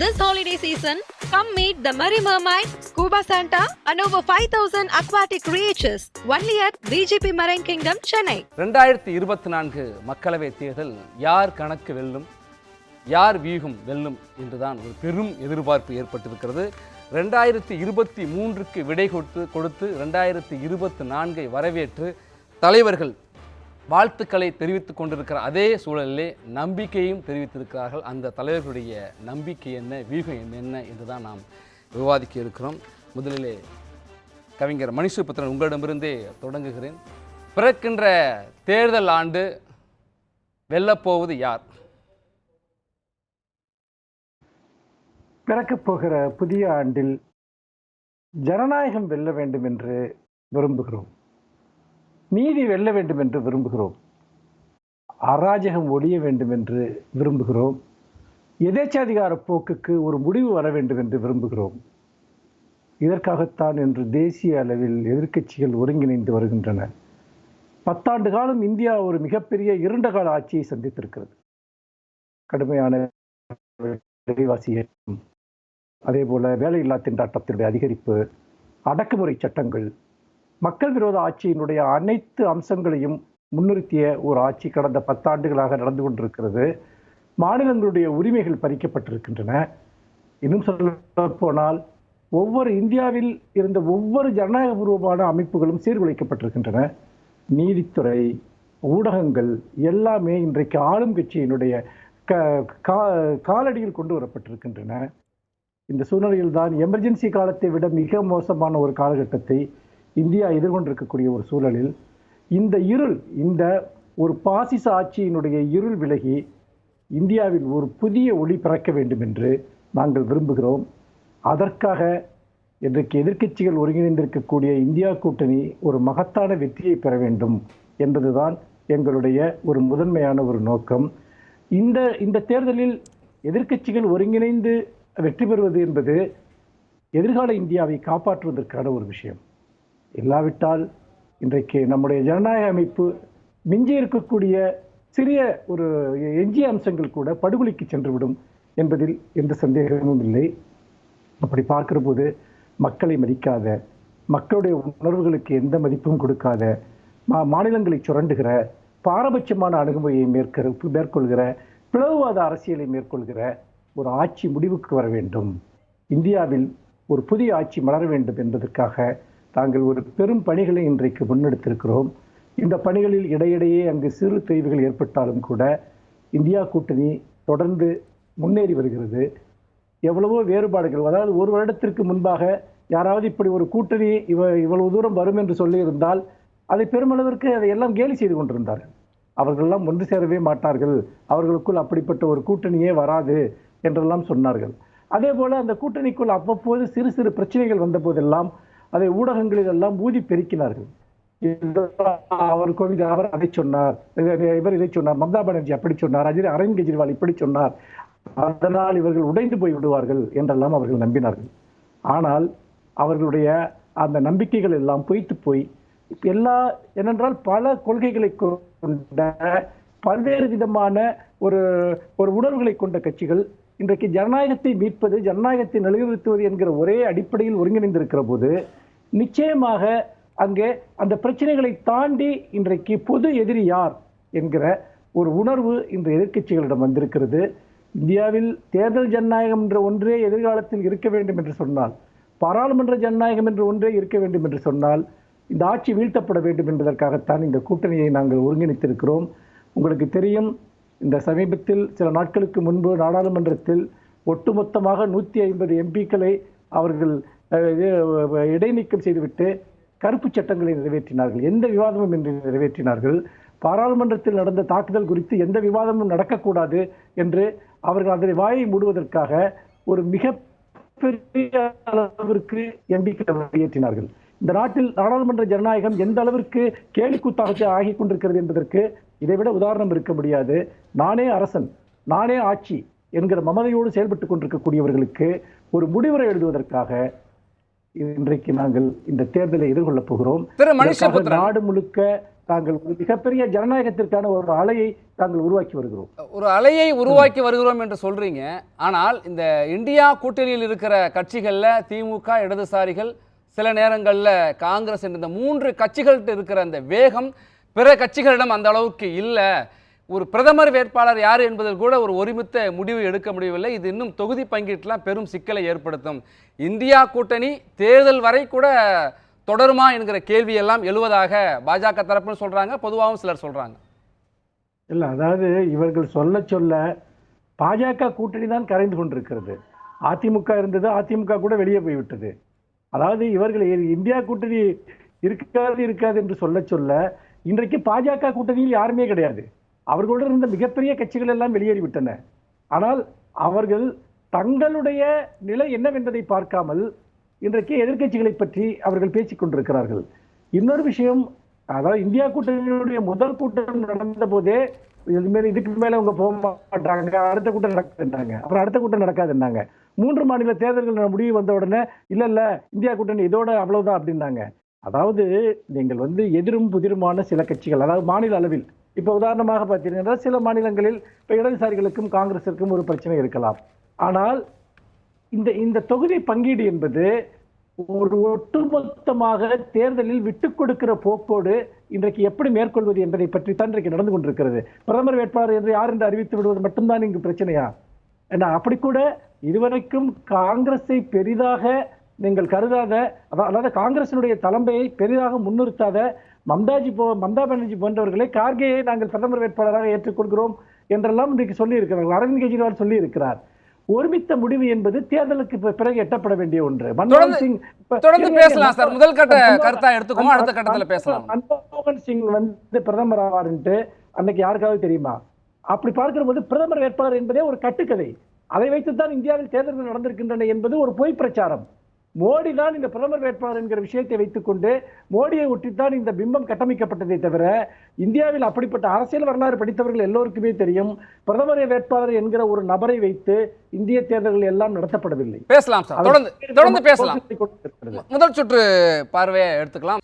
This holiday season, come meet the Merry Mermaid, Scuba Santa, and over 5,000 aquatic creatures only at BGP Marine Kingdom, Chennai. ரெண்டாயிரத்தி இருபத்தி நான்கு மக்களவை தேர்தல் யார் கணக்கு வெல்லும் யார் வியூகம் வெல்லும் என்றுதான் ஒரு பெரும் எதிர்பார்ப்பு ஏற்பட்டிருக்கிறது ரெண்டாயிரத்தி இருபத்தி மூன்றுக்கு விடை கொடுத்து கொடுத்து ரெண்டாயிரத்தி இருபத்தி நான்கை வரவேற்று தலைவர்கள் வாழ்த்துக்களை தெரிவித்துக் கொண்டிருக்கிற அதே சூழலிலே நம்பிக்கையும் தெரிவித்திருக்கிறார்கள். அந்த தலைவர்களுடைய நம்பிக்கை என்ன வியூகம் என்ன என்ன என்றுதான் நாம் விவாதிக்க இருக்கிறோம். முதலிலே கவிஞர் மணிசுபுத்திரன் உங்களிடமிருந்தே தொடங்குகிறேன். பிறக்கின்ற தேர்தல் ஆண்டு வெல்லப்போவது யார்? பிறக்கப் போகிற புதிய ஆண்டில் ஜனநாயகம் வெல்ல வேண்டும் என்று விரும்புகிறோம். நீதி வெல்ல வேண்டும் என்று விரும்புகிறோம். அராஜகம் ஒழிய வேண்டும் என்று விரும்புகிறோம். எதேச்சாதிகார போக்குக்கு ஒரு முடிவு வர வேண்டும் என்று விரும்புகிறோம். இதற்காகத்தான் இன்று தேசிய அளவில் எதிர்க்கட்சிகள் ஒருங்கிணைந்து வருகின்றன. பத்தாண்டு காலம் இந்தியா ஒரு மிகப்பெரிய இருண்ட கால ஆட்சியை சந்தித்திருக்கிறது. கடுமையான விலைவாசி ஏற்றம். அதே போல வேலையில்லா திண்டாட்டத்தினுடைய அதிகரிப்பு அடக்குமுறை சட்டங்கள் மக்கள் விரோத ஆட்சியினுடைய அனைத்து அம்சங்களையும் முன்னிறுத்திய ஒரு ஆட்சி கடந்த பத்தாண்டுகளாக நடந்து கொண்டிருக்கிறது. மாநிலங்களுடைய உரிமைகள் பறிக்கப்பட்டிருக்கின்றன. இன்னும் சொல்ல போனால் ஒவ்வொரு இந்தியாவில் இருந்த ஒவ்வொரு ஜனநாயகபூர்வமான அமைப்புகளும் சீர்குலைக்கப்பட்டிருக்கின்றன. நீதித்துறை ஊடகங்கள் எல்லாமே இன்றைக்கு ஆளும் கட்சியினுடைய க கா- காலடியில் கொண்டு வரப்பட்டிருக்கின்றன. இந்த சூழ்நிலையில் தான் எமர்ஜென்சி காலத்தை விட மிக மோசமான ஒரு காலகட்டத்தை இந்தியா எதிர்கொண்டிருக்கக்கூடிய ஒரு சூழலில் இந்த இருள் இந்த ஒரு பாசிச ஆட்சியினுடைய இருள் விலகி இந்தியாவில் ஒரு புதிய ஒளி பிறக்க வேண்டும் என்று நாங்கள் விரும்புகிறோம். அதற்காக இன்றைக்கு எதிர்க்கட்சிகள் ஒருங்கிணைந்திருக்கக்கூடிய இந்தியா கூட்டணி ஒரு மகத்தான வெற்றியை பெற வேண்டும் என்பதுதான் எங்களுடைய ஒரு முதன்மையான ஒரு நோக்கம். இந்த இந்த தேர்தலில் எதிர்க்கட்சிகள் ஒருங்கிணைந்து வெற்றி பெறுவது என்பது எதிர்கால இந்தியாவை காப்பாற்றுவதற்கான ஒரு விஷயம். இல்லாவிட்டால் இன்றைக்கு நம்முடைய ஜனநாயக அமைப்பு மிஞ்சி இருக்கக்கூடிய சிறிய ஒரு எஞ்சிய அம்சங்கள் கூட படுகொலைக்கு சென்றுவிடும் என்பதில் எந்த சந்தேகமும் இல்லை. அப்படி பார்க்கிற போது மக்களை மதிக்காத மக்களுடைய உணர்வுகளுக்கு எந்த மதிப்பும் கொடுக்காத மா மாநிலங்களை சுரண்டுகிற பாரபட்சமான அணுகுமுறையை மேற்கிற மேற்கொள்கிற பிளவுவாத அரசியலை மேற்கொள்கிற ஒரு ஆட்சி முடிவுக்கு வர வேண்டும். இந்தியாவில் ஒரு புதிய ஆட்சி மலர வேண்டும் என்பதற்காக தாங்கள் ஒரு பெரும் பணிகளை இன்றைக்கு முன்னெடுத்திருக்கிறோம். இந்த பணிகளில் இடையிடையே அங்கு சிறு தொய்வுகள் ஏற்பட்டாலும் கூட இந்தியா கூட்டணி தொடர்ந்து முன்னேறி வருகிறது. எவ்வளவோ வேறுபாடுகள் அதாவது ஒரு வருடத்திற்கு முன்பாக யாராவது இப்படி ஒரு கூட்டணி இவ இவ்வளவு தூரம் வரும் என்று சொல்லியிருந்தால் அதை பெருமளவிற்கு அதை எல்லாம் கேலி செய்து கொண்டிருந்தார்கள். அவர்களெல்லாம் ஒன்று சேரவே மாட்டார்கள். அவர்களுக்குள் அப்படிப்பட்ட ஒரு கூட்டணியே வராது என்றெல்லாம் சொன்னார்கள். அதே போல் அந்த கூட்டணிக்குள் அவ்வப்போது சிறு சிறு பிரச்சனைகள் வந்த போதெல்லாம் அதை ஊடகங்களில் எல்லாம் ஊதி பெருக்கினார்கள். அவர் கோவிந்த் அவர் அதை சொன்னார். இவர் இதை சொன்னார். மம்தா பானர்ஜி அப்படி சொன்னார். அஜய் அரவிந்த் கெஜ்ரிவால் இப்படி சொன்னார். அதனால் இவர்கள் உடைந்து போய் விடுவார்கள் என்றெல்லாம் அவர்கள் நம்பினார்கள். ஆனால் அவர்களுடைய அந்த நம்பிக்கைகள் எல்லாம் பொய்த்து போய் எல்லா ஏனென்றால் பல கொள்கைகளை கொண்ட பல்வேறு விதமான ஒரு ஒரு உணர்வுகளை கொண்ட கட்சிகள் இன்றைக்கு ஜனநாயகத்தை மீட்பது ஜனநாயகத்தை நிலைநிறுத்துவது என்கிற ஒரே அடிப்படையில் ஒருங்கிணைந்திருக்கிற போது நிச்சயமாக அங்கே அந்த பிரச்சனைகளை தாண்டி இன்றைக்கு பொது எதிரி யார் என்கிற ஒரு உணர்வு இந்த எதிர்க்கட்சிகளிடம் வந்திருக்கிறது. இந்தியாவில் தேர்தல் ஜனநாயகம் என்ற ஒன்றே எதிர்காலத்தில் இருக்க வேண்டும் என்று சொன்னால் பாராளுமன்ற ஜனநாயகம் என்று ஒன்றே இருக்க வேண்டும் என்று சொன்னால் இந்த ஆட்சி வீழ்த்தப்பட வேண்டும் என்பதற்காகத்தான் இந்த கூட்டணியை நாங்கள் ஒருங்கிணைத்திருக்கிறோம். உங்களுக்கு தெரியும் இந்த சமீபத்தில் சில நாட்களுக்கு முன்பு நாடாளுமன்றத்தில் ஒட்டுமொத்தமாக நூற்றி ஐம்பது எம்பிக்களை அவர்கள் இடைநீக்கம் செய்துவிட்டு கருப்பு சட்டங்களை நிறைவேற்றினார்கள். எந்த விவாதமும் இன்றி நிறைவேற்றினார்கள். பாராளுமன்றத்தில் நடந்த தாக்குதல் குறித்து எந்த விவாதமும் நடக்கக்கூடாது என்று அவர்கள் அதனை வாயை மூடுவதற்காக ஒரு மிக பெரிய அளவிற்கு எம்பிக்களை வெளியேற்றினார்கள். இந்த நாட்டில் நாடாளுமன்ற ஜனநாயகம் எந்த அளவிற்கு கேலிக்கூத்தாக ஆகி கொண்டிருக்கிறது என்பதற்கு இதைவிட உதாரணம் இருக்க முடியாது. நானே அரசன் நானே ஆட்சி என்கிற மமதையோடு செயல்பட்டு கொண்டிருக்கக்கூடியவர்களுக்கு ஒரு முடிவுரை எழுதுவதற்காக இன்றைக்கு நாங்கள் இந்த தேர்தலை எதிர்கொள்ளப் போகிறோம். நாடு முழுக்க தாங்கள் ஒரு மிகப்பெரிய ஜனநாயகத்திற்கான ஒரு அலையை தாங்கள் உருவாக்கி வருகிறோம். ஒரு அலையை உருவாக்கி வருகிறோம் என்று சொல்றீங்க. ஆனால் இந்த இந்தியா கூட்டணியில் இருக்கிற கட்சிகள்ல திமுக இடதுசாரிகள் சில நேரங்களில் காங்கிரஸ் என்ற இந்த மூன்று கட்சிகள்கிட்ட இருக்கிற அந்த வேகம் பிற கட்சிகளிடம் அந்த அளவுக்கு இல்லை. ஒரு பிரதமர் வேட்பாளர் யார் என்பதில் கூட ஒரு ஒருமித்த முடிவு எடுக்க முடியவில்லை. இது இன்னும் தொகுதி பங்கீட்டுலாம் பெரும் சிக்கலை ஏற்படுத்தும். இந்தியா கூட்டணி தேர்தல் வரை கூட தொடருமா என்கிற கேள்வியெல்லாம் எழுவதாக பாஜக தரப்புன்னு சொல்கிறாங்க பொதுவாகவும் சிலர் சொல்கிறாங்க இல்லை அதாவது இவர்கள் சொல்ல சொல்ல பாஜக கூட்டணி தான் கரைந்து கொண்டிருக்கிறது. அதிமுக இருந்தது அதிமுக கூட வெளியே போய்விட்டது அதாவது இவர்கள் இந்தியா கூட்டணி இருக்காது இருக்காது என்று சொல்ல சொல்ல இன்றைக்கு பாஜக கூட்டணியில் யாருமே கிடையாது. அவர்களுடன் இருந்த மிகப்பெரிய கட்சிகள் எல்லாம் வெளியேறிவிட்டன. ஆனால் அவர்கள் தங்களுடைய நிலை என்னவென்பதை பார்க்காமல் இன்றைக்கு எதிர்கட்சிகளை பற்றி அவர்கள் பேசிக் கொண்டிருக்கிறார்கள். இன்னொரு விஷயம் அதாவது இந்தியா கூட்டணியினுடைய முதல் கூட்டம் நடந்த போதே இது இதுக்கு மேலே அவங்க போக மாட்டாங்க அடுத்த கூட்டம் நடக்குதுன்னாங்க. அப்புறம் அடுத்த கூட்டம் நடக்காதுன்னாங்க. மூன்று மாநில தேர்தல்கள் முடிவு வந்த உடனே இல்லை இல்லை இந்தியா கூட்டணி இதோட அவ்வளோதான் அப்படின்னாங்க. அதாவது நீங்கள் வந்து எதிரும் புதிருமான சில கட்சிகள் அதாவது மாநில அளவில். இப்போ உதாரணமாக பார்த்தீங்கன்னா சில மாநிலங்களில் இப்போ இடதுசாரிகளுக்கும் காங்கிரஸிற்கும் ஒரு பிரச்சனை இருக்கலாம். ஆனால் இந்த இந்த தொகுதி பங்கீடு என்பது ஒரு ஒட்டுமொத்தமாக தேர்தலில் விட்டு கொடுக்கிற போக்கோடு இன்றைக்கு எப்படி மேற்கொள்வது என்பதை பற்றி தான் இன்றைக்கு நடந்து கொண்டிருக்கிறது. பிரதமர் வேட்பாளர் என்று யார் என்று அறிவித்து விடுவது மட்டும்தான் இங்கு பிரச்சனையா? ஏன்னா அப்படி கூட இதுவரைக்கும் காங்கிரஸை பெரிதாக நீங்கள் கருதாத அதா- அதாவது காங்கிரசினுடைய தலைமையை பெரிதாக முன்னிறுத்தாத மம்தாஜி போ மம்தா பானர்ஜி போன்றவர்களை கார்கேயை நாங்கள் பிரதமர் வேட்பாளராக ஏற்றுக்கொள்கிறோம் என்றெல்லாம் இன்றைக்கு சொல்லி இருக்கிறார்கள் அரவிந்த் கெஜ்ரிவால் சொல்லி இருக்கிறார் ஒருமித்த முடிவு என்பது தேர்தலுக்கு பிறகு எட்டப்பட வேண்டிய ஒன்று. மன்மோகன் சிங் தொடர்ந்து பேசலாம் சார். முதல் கட்ட கருத்தா எடுத்துக்குவோம். அடுத்த கட்டத்துல பேசலாம். மன்மோகன் சிங் வந்து பிரதமர் ஆவார்ன்ட்டு அன்னைக்கு யாருக்காவது தெரியுமா? அப்படி பார்க்கிற போது பிரதமர் வேட்பாளர் என்பதே ஒரு கட்டுக்கதை. அதை வைத்துத்தான் இந்தியாவில் தேர்தல்கள் நடந்திருக்கின்றன என்பது ஒரு பொய் பிரச்சாரம். மோடி தான் இந்த பிரதமர் வேட்பாளர் என்கிற விஷயத்தை வைத்துக்கொண்டு மோடியை ஒட்டித்தான் இந்த பிம்பம் கட்டமைக்கப்பட்டதை தவிர இந்தியாவில் அப்படிப்பட்ட அரசியல் வரலாறு படித்தவர்கள் எல்லோருக்குமே தெரியும். பிரதமர் வேட்பாளர் என்கிற ஒரு நபரை வைத்து இந்திய தேர்தல்கள் எல்லாம் நடத்தப்படவில்லை. பேசலாம் சார். தொடர்ந்து தொடர்ந்து பேசலாம். முதல் சுற்று பார்வையை எடுத்துக்கலாம்.